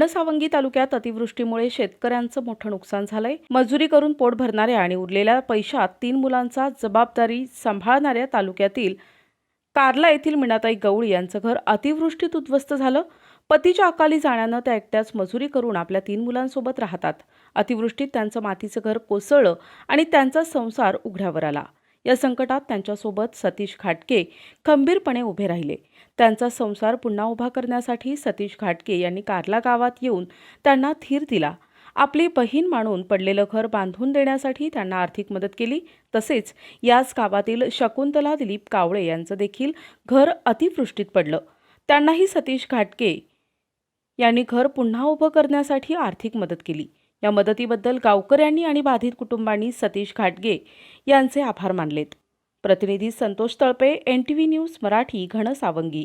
घनसावंगी तालुक्यात अतिवृष्टीमुळे शेतकऱ्यांचं मोठं नुकसान झालंय. मजुरी करून पोट भरणाऱ्या आणि उरलेल्या पैशात तीन मुलांचा जबाबदारी सांभाळणाऱ्या तालुक्यातील कार्ला येथील मीनाताई गवळी यांचं घर अतिवृष्टीत उद्ध्वस्त झालं. पतीच्या अकाली जाण्यानं त्या एकट्याच मजुरी करून आपल्या तीन मुलांसोबत राहतात. अतिवृष्टीत त्यांचं मातीचं घर कोसळलं आणि त्यांचा संसार उघड्यावर आला. या संकटात त्यांच्यासोबत सतीश घाटके खंबीरपणे उभे राहिले. त्यांचा संसार पुन्हा उभा करण्यासाठी सतीश घाटके यांनी कारला गावात येऊन त्यांना धीर दिला. आपली बहीण मानून पडलेलं घर बांधून देण्यासाठी त्यांना आर्थिक मदत केली. तसेच याच गावातील शकुंतला दिलीप कावळे यांचं देखील घर अतिवृष्टीत पडलं. त्यांनाही सतीश घाटके यांनी घर पुन्हा उभं करण्यासाठी आर्थिक मदत केली. या मदतीबद्दल गावकऱ्यांनी आणि बाधित कुटुंबांनी सतीश घाटगे यांचे आभार मानलेत. प्रतिनिधी Santosh Talpe N T V news Marathi Ghansawangi